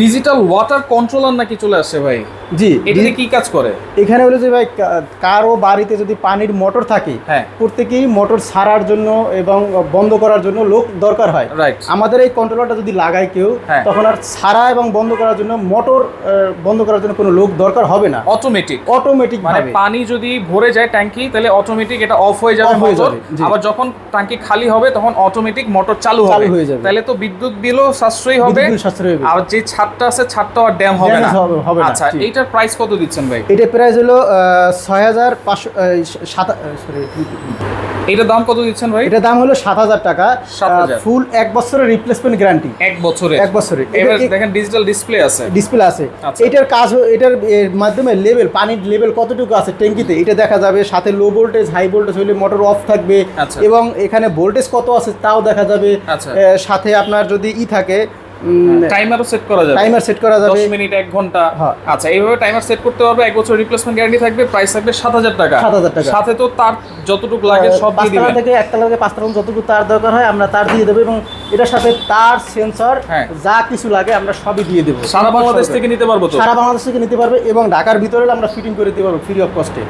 Digital water controller নাকি চলে আসছে ভাই? জি এটাতে কি কাজ করে? এখানে হলো যে ভাই কারও বাড়িতে যদি পানির মোটর থাকে হ্যাঁ। প্রত্যেকেই মোটর সারার জন্য এবং বন্ধ করার জন্য লোক দরকার হয়। রাইট আমাদের এই কন্ট্রোলারটা যদি লাগায় কেউ হ্যাঁ। তখন আর সারা এবং বন্ধ করার জন্য মোটর বন্ধ করার জন্য কোনো লোক দরকার হবে না। অটোমেটিক অটোমেটিক মানে পানি যদি ভরে যায় ট্যাঙ্কি তাহলে অটোমেটিক এটা অফ হয়ে যাবে হয়ে মোটর যাবে, আবার যখন ট্যাঙ্কি খালি হবে তখন অটোমেটিক মোটর চালু হবে। হয়ে যাবে। তাহলে তো বিদ্যুৎ বিলও সাশ্রয়ী হবে। বিদ্যুৎ সাশ্রয়ী হবে। আর যে ছাদটা আছে ছাদটা আর ড্যাম হবে না। হবে- আচ্ছা। এইটার প্রাইস কত দিচ্ছেন ভাই? এটা প্রাইস হলো ছয় হাজার পাঁচশো সরি এটার দাম কত দিচ্ছেন ভাই? এটার দাম হলো সাত হাজার টাকা। ফুল এক বছরের রিপ্লেসমেন্ট গ্যারান্টি এক বছরে এক বছরে এবার দেখেন ডিজিটাল ডিসপ্লে আছে। ডিসপ্লে আছে। আচ্ছা। এটার কাজ এটার মাধ্যমে লেভেল পানির লেভেল কতটুকু আছে ট্যাঙ্কিতে? এটা দেখা যাবে। সাথে লো ভোল্টেজ হাই ভোল্টেজ হলে মোটর অফ থাকবে। আচ্ছা। এবং এখানে ভোল্টেজ কত আছে তাও দেখা যাবে। আচ্ছা। সাথে আপনার যদি ই থাকে টাইমারও সেট করা যাবে। টাইমার সেট করা যাবে। 10 মিনিট এক ঘণ্টা। হ্যাঁ। আচ্ছা এইভাবে টাইমার সেট করতে পারবে এক বছর রিপ্লেসমেন্ট গ্যারান্টি থাকবে প্রাইস থাকবে সাত হাজার টাকা। 7,000 টাকা। সাথে তো তার যতটুকু লাগে সব দিয়ে দিবেন। থেকে একতলা থেকে পাঁচতলা যতটুকু তার দরকার হয় আমরা তার দিয়ে দেবো এবং এটার সাথে তার সেন্সর হ্যাঁ। যা কিছু লাগে আমরা সবই দিয়ে দেবো। সারা বাংলাদেশ থেকে নিতে পারব তো? সারা বাংলাদেশ থেকে নিতে পারবে এবং ঢাকার ভিতরে আমরা ফিটিং করে দিতে পারব ফ্রি অফ কস্টে